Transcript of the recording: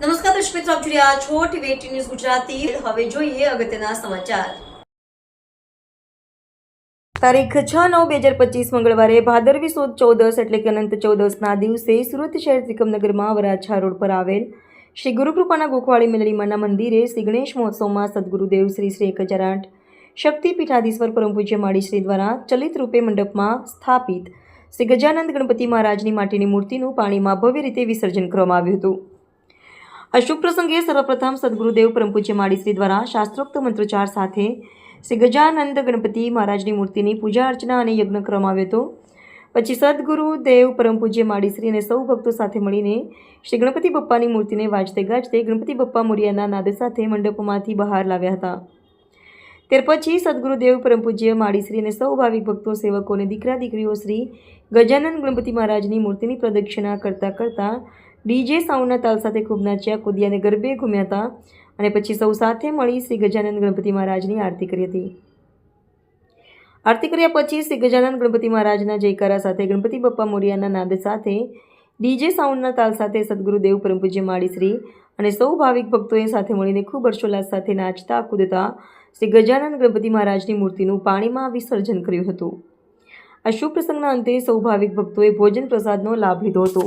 નમસ્કાર દર્શક મિત્રો, આપ જોઈ રહ્યા છો ટીવી ન્યૂઝ ગુજરાતી. હવે જોઈએ અગત્યના સમાચાર. તારીખ છ નવ બે હજાર પચીસ મંગળવારે ભાદરવી સુદ ચૌદસ એટલે કે અનંત ચૌદસના દિવસે સુરત શહેર ત્રિકમનગરમાં વરાછા રોડ પર આવેલ શ્રી ગુરુકૃપાના ગોખવાળી મેલડીમાના મંદિરે શ્રી ગણેશ મહોત્સવમાં સદગુરુદેવ શ્રી શ્રી એક હજાર આઠ શક્તિપીઠાધીશ્વર પરમ પૂજ્ય માળી શ્રી દ્વારા ચલિત રૂપે મંડપમાં સ્થાપિત શ્રી ગજાનંદ ગણપતિ મહારાજની માટીની મૂર્તિનું પાણીમાં ભવ્ય રીતે વિસર્જન કરવામાં આવ્યું હતું. આ શુભ પ્રસંગે સર્વપ્રથમ સદગુરુદેવ પરમ પૂજ્ય માળીશ્રી દ્વારા શાસ્ત્રોક્ત મંત્રોચ્ચાર સાથે શ્રી ગજાનંદ ગણપતિ મહારાજની મૂર્તિની પૂજા અર્ચના અને યજ્ઞ કરવામાં આવ્યો હતો. પછી સદગુરુદેવ પરમ પૂજ્ય માળીશ્રી અને સૌ ભક્તો સાથે મળીને શ્રી ગણપતિ બપ્પાની મૂર્તિને વાજતે ગાજતે ગણપતિ બપ્પા મોરિયાના નાદ સાથે મંડપમાંથી બહાર લાવ્યા હતા. ત્યાર પછી સદગુરુદેવ પરમ પૂજ્ય માળીશ્રી અને સૌ ભાવિક ભક્તો સેવકો અને દીકરા દીકરીઓ શ્રી ગજાનંદ ગણપતિ મહારાજની મૂર્તિની પ્રદક્ષિણા કરતાં કરતાં ડીજે સાઉન્ડના તાલ સાથે ખૂબ નાચ્યા કૂદ્યા ગરબે ઘૂમ્યા હતા અને પછી સૌ સાથે મળી શ્રી ગજાનંદ ગણપતિ મહારાજની આરતી કરી હતી. આરતી કર્યા પછી શ્રી ગજાનંદ ગણપતિ મહારાજના જયકારા સાથે ગણપતિ બપ્પા મોરિયાના નાદ સાથે ડીજે સાઉન્ડના તાલ સાથે સદગુરુદેવ પરમ પૂજ્ય અને સૌ ભાવિક ભક્તોએ સાથે મળીને ખૂબ હર્ષોલ્લાસ સાથે નાચતા, કૂદતા શ્રી ગજાનંદ ગણપતિ મહારાજની મૂર્તિનું પાણીમાં વિસર્જન કર્યું હતું. આ શુભ પ્રસંગના અંતે સૌ ભાવિક ભક્તોએ ભોજન પ્રસાદનો લાભ લીધો હતો.